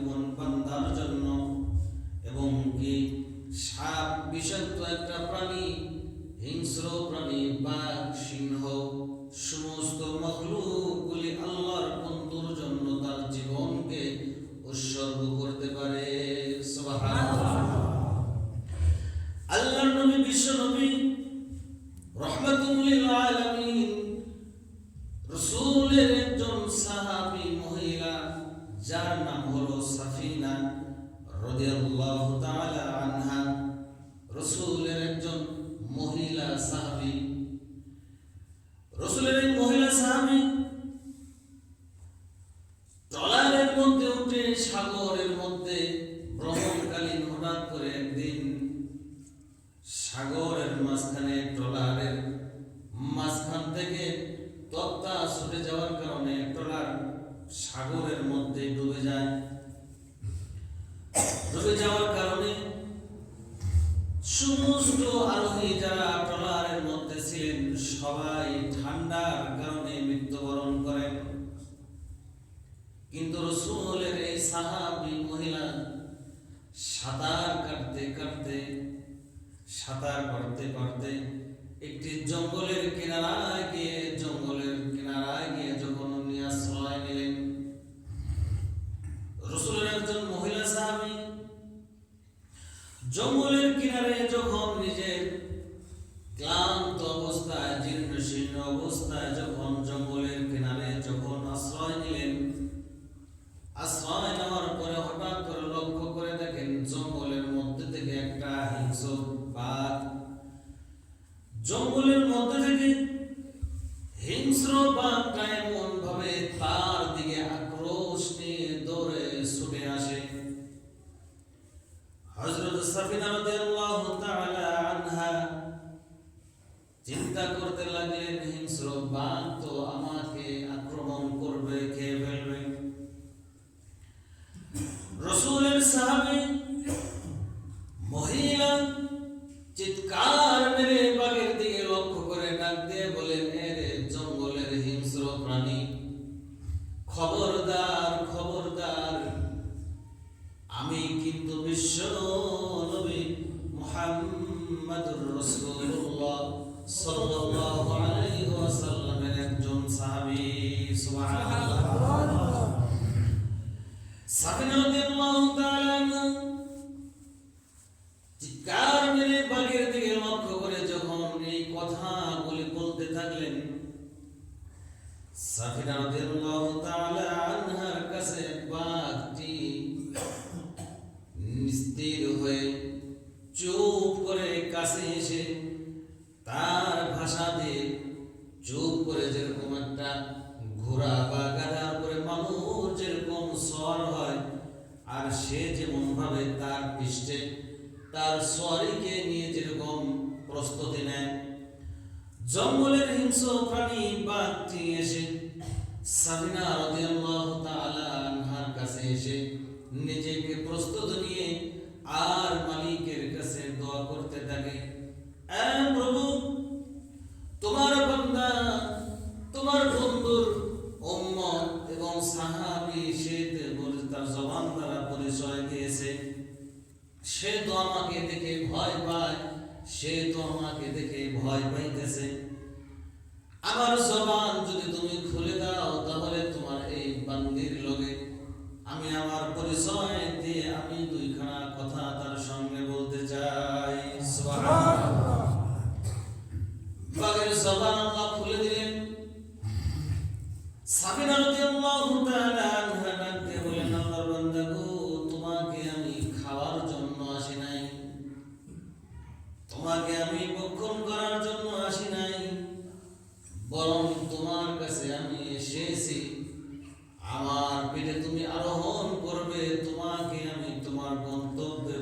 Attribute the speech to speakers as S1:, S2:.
S1: এমন বান্দার জন্য। এবং কি সাপ বিষাক্ত একটা প্রাণী, হিংস্র প্রাণী বাঘ সিংহ, সমস্ত মখলুকগুলি আল্লাহর বন্ধুর জন্য তার জীবনকে উৎসর্গ করতে পারে। আল্লাহর নবী, বিশ্ব নবী, রহমাতুল লিল আলামিন রসুলের একজন সাহাবী মহিলা যার নাম হলো সাফিনা রাদিয়াল্লাহু তাআলা আনহা। রসুলের একজন মহিলা সাহাবী। রসুলের এই মহিলা সাহাবী ট্রলারের মধ্যে উঠে, সাগরের মধ্যে ভ্রমণকালীন হঠাৎ করে একদিন সাগরের মাঝখানে ট্রলারের মাঝখান থেকে তক্তা ছুটে যাওয়ার কারণে ট্রলার সাগরের মধ্যে ডুবে যায়। ডুবে যাওয়ার কারণে সমস্ত আরোহী যারা ট্রলারের মধ্যে ছিলেন, সবাই ঠান্ডার কারণে মৃত্যুবরণ করেন কিন্তু রসুলের এই সাহাবী মহিলা সাঁতার কাটতে কাটতে, সাঁতার কাটতে কাটতে একটি জঙ্গলের কিনারায় গিয়ে জঙ্গলের কিনারায় গিয়ে যখন উনি আশ্রয় নিলেন রসুলের একজন মহিলা সাহাবী জঙ্গলের কিনারে যখন নিজের ক্লান্ত অবস্থায় জীর্ণ শীর্ণ অবস্থায় যখন জঙ্গলের কিনারে যখন আশ্রয় নিলেন, আশ্রয় নেওয়ার পরে হঠাৎ করে লক্ষ্য করে দেখেন জঙ্গলের মধ্যে থেকে একটা হিংস্র বাঘ জঙ্গলের সাফিনা রাদিয়াল্লাহু তাআলা আনহা। চিন্তা করতে লাগলেন, হিংস্র বাঘ তো আমাকে আক্রমণ করবে খেয়ে ফেলবে রসুলের সাহাবী চিৎকার করে কাছে এসে তার ভাষা দিয়ে করে যেরকম একটা ঘোড়া বা গাধার উপরে মানুষ যেরকম স্বর হয় আর সে যেমন ভাবে তার পৃষ্ঠে তার সরিকে নিয়ে যেরকম প্রস্তুতি নেয়, জঙ্গলের হিংস্র প্রাণী বাঘটি এসে কাছে এসে নিজেকে প্রস্তুত নিয়ে আর মালিকের কাছে দোয়া করতে থাকে প্রভু, তোমার বান্দা, তোমার বন্ধুর উম্মত এবং সাহাবী সে তার জবান দ্বারা পরিচয় দিয়েছে, সে তো আমাকে দেখে ভয় পায়, সে তো আমাকে দেখে ভয় পাইতেছে। আমার জবান যদি তুমি খুলে দাও, তাহলে তোমার এই বান্দির লগে আমি আমার পরিচয় দিয়ে আমি দুইখানা কথা তার সঙ্গে বলতে চাই। বাগের জবান আল্লাহ খুলে দিলেন। সাবিনা রাদিয়াল্লাহু তাআলা আনহা তোমাকে আমি বক্ষণ করার জন্য আসি নাই। বরং তোমার কাছে আমি এসেছি। আমার পেটে তুমি আরোহণ করবে, তোমাকে আমি তোমার গন্তব্যে